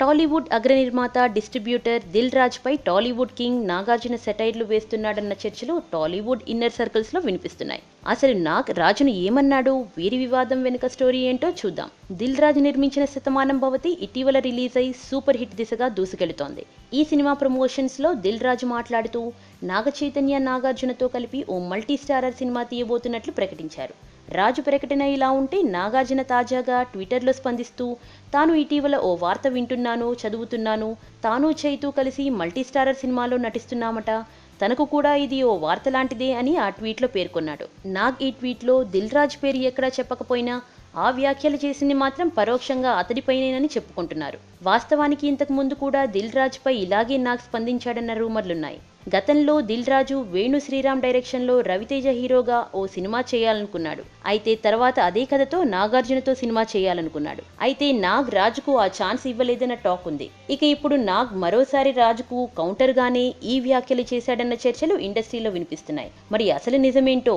టాలీవుడ్ అగ్రనిర్మాత డిస్ట్రిబ్యూటర్ దిల్ రాజ్పై టాలీవుడ్ కింగ్ నాగార్జున సెటైర్లు వేస్తున్నాడన్న చర్చలు టాలీవుడ్ ఇన్నర్ సర్కిల్స్లో వినిపిస్తున్నాయి. అసలు నాగ్ రాజును ఏమన్నాడు? వీరి వివాదం వెనుక స్టోరీ ఏంటో చూద్దాం. దిల్ రాజు నిర్మించిన శతమానం భవతి ఇటీవల రిలీజ్ అయి సూపర్ హిట్ దిశగా దూసుకెళుతోంది. ఈ సినిమా ప్రమోషన్స్లో దిల్ రాజు మాట్లాడుతూ నాగ చైతన్య నాగార్జునతో కలిపి ఓ మల్టీ స్టారర్ సినిమా తీయబోతున్నట్లు ప్రకటించారు. రాజు ప్రకటన ఇలా ఉంటే నాగార్జున తాజాగా ట్విట్టర్లో స్పందిస్తూ తాను ఇటీవల ఓ వార్త వింటున్నాను చదువుతున్నాను తాను చైతూ కలిసి మల్టీస్టారర్ సినిమాలో నటిస్తున్నామట తనకు కూడా ఇది ఓ వార్త లాంటిదే అని ఆ ట్వీట్లో పేర్కొన్నాడు. నాగ్ ఈ ట్వీట్లో దిల్ రాజ్ పేరు ఎక్కడా చెప్పకపోయినా ఆ వ్యాఖ్యలు చేసింది మాత్రం పరోక్షంగా అతడిపైనేనని చెప్పుకుంటున్నారు. వాస్తవానికి ఇంతకు ముందు కూడా దిల్ రాజ్పై ఇలాగే నాగ్ స్పందించాడన్న రూమర్లున్నాయి. గతంలో దిల్ రాజు వేణు శ్రీరామ్ డైరెక్షన్లో రవితేజ హీరోగా ఓ సినిమా చేయాలనుకున్నాడు. అయితే తర్వాత అదే కథతో నాగార్జునతో సినిమా చేయాలనుకున్నాడు. అయితే నాగ్ రాజుకు ఆ ఛాన్స్ ఇవ్వలేదన్న టాక్ ఉంది. ఇక ఇప్పుడు నాగ్ మరోసారి రాజుకు కౌంటర్గానే ఈ వ్యాఖ్యలు చేశాడన్న చర్చలు ఇండస్ట్రీలో వినిపిస్తున్నాయి. మరి అసలు నిజమేంటో?